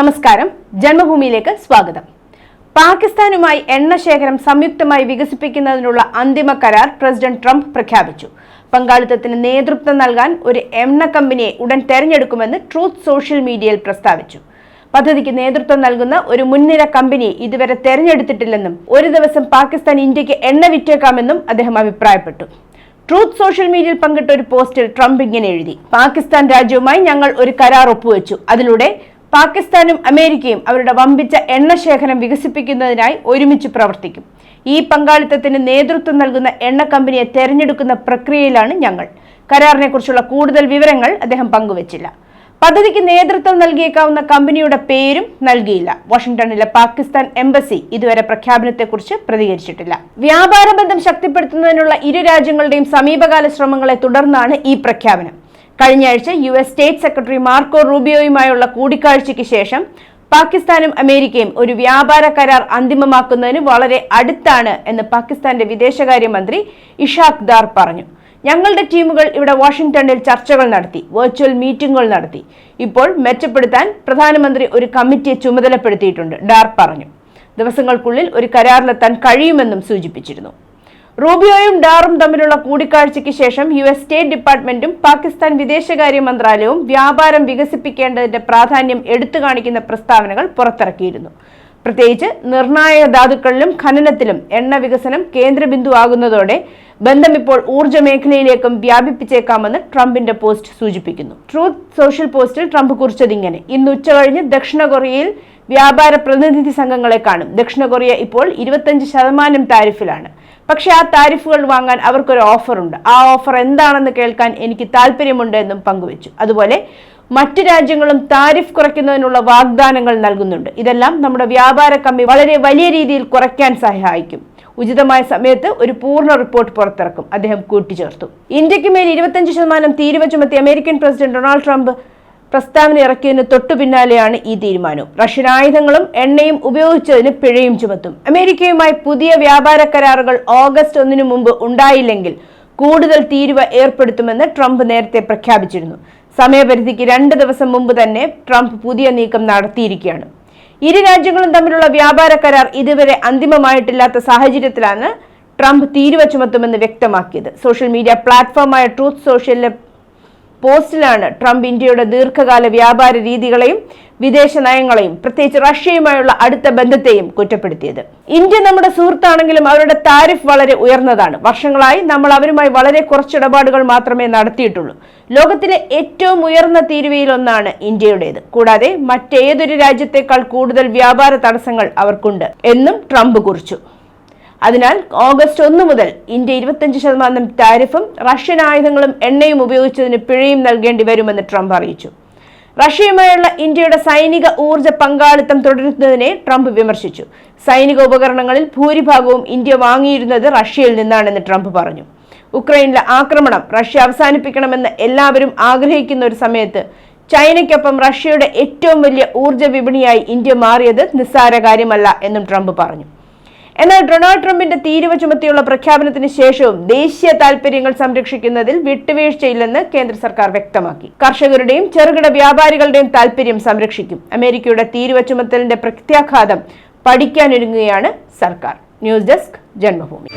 നമസ്കാരം. ജന്മഭൂമിയിലേക്ക് സ്വാഗതം. പാകിസ്ഥാനുമായി എണ്ണ ശേഖരം സംയുക്തമായി വികസിപ്പിക്കുന്നതിനുള്ള അന്തിമ കരാർ പ്രസിഡന്റ് ട്രംപ് പ്രഖ്യാപിച്ചു. പങ്കാളിത്തത്തിന് നേതൃത്വം നൽകാൻ ഒരു എണ്ണ കമ്പനിയെ ഉടൻ തെരഞ്ഞെടുക്കുമെന്ന് ട്രൂത്ത് സോഷ്യൽ മീഡിയയിൽ പ്രസ്താവിച്ചു. പദ്ധതിക്ക് നേതൃത്വം നൽകുന്ന ഒരു മുൻനിര കമ്പനി ഇതുവരെ തെരഞ്ഞെടുത്തിട്ടില്ലെന്നും ഒരു ദിവസം പാകിസ്ഥാൻ ഇന്ത്യയ്ക്ക് എണ്ണ വിറ്റേക്കാമെന്നും അദ്ദേഹം അഭിപ്രായപ്പെട്ടു. ട്രൂത്ത് സോഷ്യൽ മീഡിയയിൽ പങ്കിട്ട ഒരു പോസ്റ്റിൽ ട്രംപ് ഇങ്ങനെ എഴുതി പാകിസ്ഥാൻ രാജ്യവുമായി ഞങ്ങൾ ഒരു കരാർ ഒപ്പുവെച്ചു. അതിലൂടെ പാകിസ്ഥാനും അമേരിക്കയും അവരുടെ വമ്പിച്ച എണ്ണ ശേഖരം വികസിപ്പിക്കുന്നതിനായി ഒരുമിച്ച് പ്രവർത്തിക്കും. ഈ പങ്കാളിത്തത്തിന് നേതൃത്വം നൽകുന്ന എണ്ണ കമ്പനിയെ തെരഞ്ഞെടുക്കുന്ന പ്രക്രിയയിലാണ് ഞങ്ങൾ. കരാറിനെക്കുറിച്ചുള്ള കൂടുതൽ വിവരങ്ങൾ അദ്ദേഹം പങ്കുവച്ചില്ല. പദ്ധതിക്ക് നേതൃത്വം നൽകിയേക്കാവുന്ന കമ്പനിയുടെ പേരും നൽകിയില്ല. വാഷിംഗ്ടണിലെ പാകിസ്ഥാൻ എംബസി ഇതുവരെ പ്രഖ്യാപനത്തെക്കുറിച്ച് പ്രതികരിച്ചിട്ടില്ല. വ്യാപാര ബന്ധം ശക്തിപ്പെടുത്തുന്നതിനുള്ള ഇരു രാജ്യങ്ങളുടെയും സമീപകാല ശ്രമങ്ങളെ തുടർന്നാണ് ഈ പ്രഖ്യാപനം. കഴിഞ്ഞ ആഴ്ച U S state secretary Marco റൂബിയോയുമായുള്ള കൂടിക്കാഴ്ചയ്ക്ക് ശേഷം പാകിസ്ഥാനും അമേരിക്കയും ഒരു വ്യാപാര കരാർ അന്തിമമാക്കുന്നതിന് വളരെ അടുത്താണ് എന്ന് പാകിസ്ഥാന്റെ വിദേശകാര്യമന്ത്രി ഇഷാഖ് ദാർ പറഞ്ഞു. ഞങ്ങളുടെ ടീമുകൾ ഇവിടെ വാഷിംഗ്ടണിൽ ചർച്ചകൾ നടത്തി വെർച്വൽ മീറ്റിംഗുകൾ നടത്തി. ഇപ്പോൾ മെച്ചപ്പെടുത്താൻ പ്രധാനമന്ത്രി ഒരു കമ്മിറ്റിയെ ചുമതലപ്പെടുത്തിയിട്ടുണ്ട് ഡാർ പറഞ്ഞു. ദിവസങ്ങൾക്കുള്ളിൽ ഒരു കരാറിലെത്താൻ കഴിയുമെന്നും സൂചിപ്പിച്ചിരുന്നു. റൂബിയോയും ഡാറും തമ്മിലുള്ള കൂടിക്കാഴ്ചയ്ക്ക് ശേഷം യു എസ് സ്റ്റേറ്റ് ഡിപ്പാർട്ട്മെന്റും പാകിസ്ഥാൻ വിദേശകാര്യ മന്ത്രാലയവും വ്യാപാരം വികസിപ്പിക്കേണ്ടതിന്റെ പ്രാധാന്യം എടുത്തു കാണിക്കുന്ന പ്രസ്താവനകൾ പുറത്തിറക്കിയിരുന്നു. പ്രത്യേകിച്ച് നിർണായക ധാതുക്കളിലും ഖനനത്തിലും എണ്ണ വികസനം കേന്ദ്രബിന്ദുവാകുന്നതോടെ ബന്ധം ഇപ്പോൾ ഊർജ മേഖലയിലേക്കും വ്യാപിപ്പിച്ചേക്കാമെന്ന് ട്രംപിന്റെ പോസ്റ്റ് സൂചിപ്പിക്കുന്നു. ട്രൂത്ത് സോഷ്യൽ പോസ്റ്റിൽ ട്രംപ് കുറിച്ചതിങ്ങനെ ഇന്ന് ഉച്ചകഴിഞ്ഞ് ദക്ഷിണ കൊറിയയിൽ വ്യാപാര പ്രതിനിധി സംഘങ്ങളെ കാണും. ദക്ഷിണ കൊറിയ ഇപ്പോൾ ഇരുപത്തഞ്ച് ശതമാനം താരിഫിലാണ്. പക്ഷെ ആ താരിഫുകൾ വാങ്ങാൻ അവർക്കൊരു ഓഫറുണ്ട്. ആ ഓഫർ എന്താണെന്ന് കേൾക്കാൻ എനിക്ക് താല്പര്യമുണ്ട് എന്നും പങ്കുവച്ചു. അതുപോലെ മറ്റു രാജ്യങ്ങളും താരിഫ് കുറയ്ക്കുന്നതിനുള്ള വാഗ്ദാനങ്ങൾ നൽകുന്നുണ്ട്. ഇതെല്ലാം നമ്മുടെ വ്യാപാര കമ്മി വളരെ വലിയ രീതിയിൽ കുറയ്ക്കാൻ സഹായിക്കും. ഉചിതമായ സമയത്ത് ഒരു പൂർണ റിപ്പോർട്ട് പുറത്തിറക്കും. അദ്ദേഹം കൂട്ടിച്ചേർത്തു. ഇന്ത്യയ്ക്ക് മേൽ ഇരുപത്തഞ്ച് ശതമാനം തീരുവ ചുമത്തി അമേരിക്കൻ പ്രസിഡന്റ് ഡൊണാൾഡ് ട്രംപ് പ്രസ്താവന ഇറക്കിയതിന് തൊട്ടു പിന്നാലെയാണ് ഈ തീരുമാനം. റഷ്യൻ ആയുധങ്ങളും എണ്ണയും ഉപയോഗിച്ചതിന് പിഴയും ചുമത്തും. അമേരിക്കയുമായി പുതിയ വ്യാപാര കരാറുകൾ ഓഗസ്റ്റ് ഒന്നിനു മുമ്പ് ഉണ്ടായില്ലെങ്കിൽ കൂടുതൽ തീരുവ ഏർപ്പെടുത്തുമെന്ന് ട്രംപ് നേരത്തെ പ്രഖ്യാപിച്ചിരുന്നു. സമയപരിധിക്ക് രണ്ട് ദിവസം മുമ്പ് തന്നെ ട്രംപ് പുതിയ നീക്കം നടത്തിയിരിക്കുകയാണ്. ഇരു രാജ്യങ്ങളും തമ്മിലുള്ള വ്യാപാര കരാർ ഇതുവരെ അന്തിമമായിട്ടില്ലാത്ത സാഹചര്യത്തിലാണ് ട്രംപ് തീരുവ ചുമത്തുമെന്ന് വ്യക്തമാക്കിയത്. സോഷ്യൽ മീഡിയ പ്ലാറ്റ്ഫോമായ ട്രൂത്ത് സോഷ്യലിലെ പോസ്റ്റിലാണ് ട്രംപ് ഇന്ത്യയുടെ ദീർഘകാല വ്യാപാര രീതികളെയും വിദേശ നയങ്ങളെയും പ്രത്യേകിച്ച് റഷ്യയുമായുള്ള അടുത്ത ബന്ധത്തെയും കുറ്റപ്പെടുത്തിയത്. ഇന്ത്യ നമ്മുടെ സുഹൃത്താണെങ്കിലും അവരുടെ താരിഫ് വളരെ ഉയർന്നതാണ്. വർഷങ്ങളായി നമ്മൾ അവരുമായി വളരെ കുറച്ച് ഇടപാടുകൾ മാത്രമേ നടത്തിയിട്ടുള്ളൂ. ലോകത്തിലെ ഏറ്റവും ഉയർന്ന തീരുവയിലൊന്നാണ് ഇന്ത്യയുടേത്. കൂടാതെ മറ്റേതൊരു രാജ്യത്തേക്കാൾ കൂടുതൽ വ്യാപാര തടസ്സങ്ങൾ അവർക്കുണ്ട് എന്നും ട്രംപ് കുറിച്ചു. അതിനാൽ ഓഗസ്റ്റ് ഒന്ന് മുതൽ ഇന്ത്യ ഇരുപത്തഞ്ച് ശതമാനം താരിഫും റഷ്യൻ ആയുധങ്ങളും എണ്ണയും ഉപയോഗിച്ചതിന് പിഴയും നൽകേണ്ടി വരുമെന്ന് ട്രംപ് അറിയിച്ചു. റഷ്യയുമായുള്ള ഇന്ത്യയുടെ സൈനിക ഊർജ പങ്കാളിത്തം തുടരുന്നതിനെ ട്രംപ് വിമർശിച്ചു. സൈനിക ഉപകരണങ്ങളിൽ ഭൂരിഭാഗവും ഇന്ത്യ വാങ്ങിയിരുന്നത് റഷ്യയിൽ നിന്നാണെന്ന് ട്രംപ് പറഞ്ഞു. ഉക്രൈനിലെ ആക്രമണം റഷ്യ അവസാനിപ്പിക്കണമെന്ന് എല്ലാവരും ആഗ്രഹിക്കുന്ന ഒരു സമയത്ത് ചൈനയ്ക്കൊപ്പം റഷ്യയുടെ ഏറ്റവും വലിയ ഊർജ വിപണിയായി ഇന്ത്യ മാറിയത് നിസ്സാര കാര്യമല്ല എന്നും ട്രംപ് പറഞ്ഞു. എന്നാൽ ഡൊണാൾഡ് ട്രംപിന്റെ തീരുവ ചുമത്തിയുള്ള പ്രഖ്യാപനത്തിന് ശേഷവും ദേശീയ താൽപര്യങ്ങൾ സംരക്ഷിക്കുന്നതിൽ വിട്ടുവീഴ്ചയില്ലെന്ന് കേന്ദ്ര സർക്കാർ വ്യക്തമാക്കി. കർഷകരുടെയും ചെറുകിട വ്യാപാരികളുടെയും താൽപര്യം സംരക്ഷിക്കും. അമേരിക്കയുടെ തീരുവ ചുമത്തലിന്റെ പ്രത്യാഘാതം പഠിക്കാനൊരുങ്ങുകയാണ് സർക്കാർ. News desk Janmabhumi.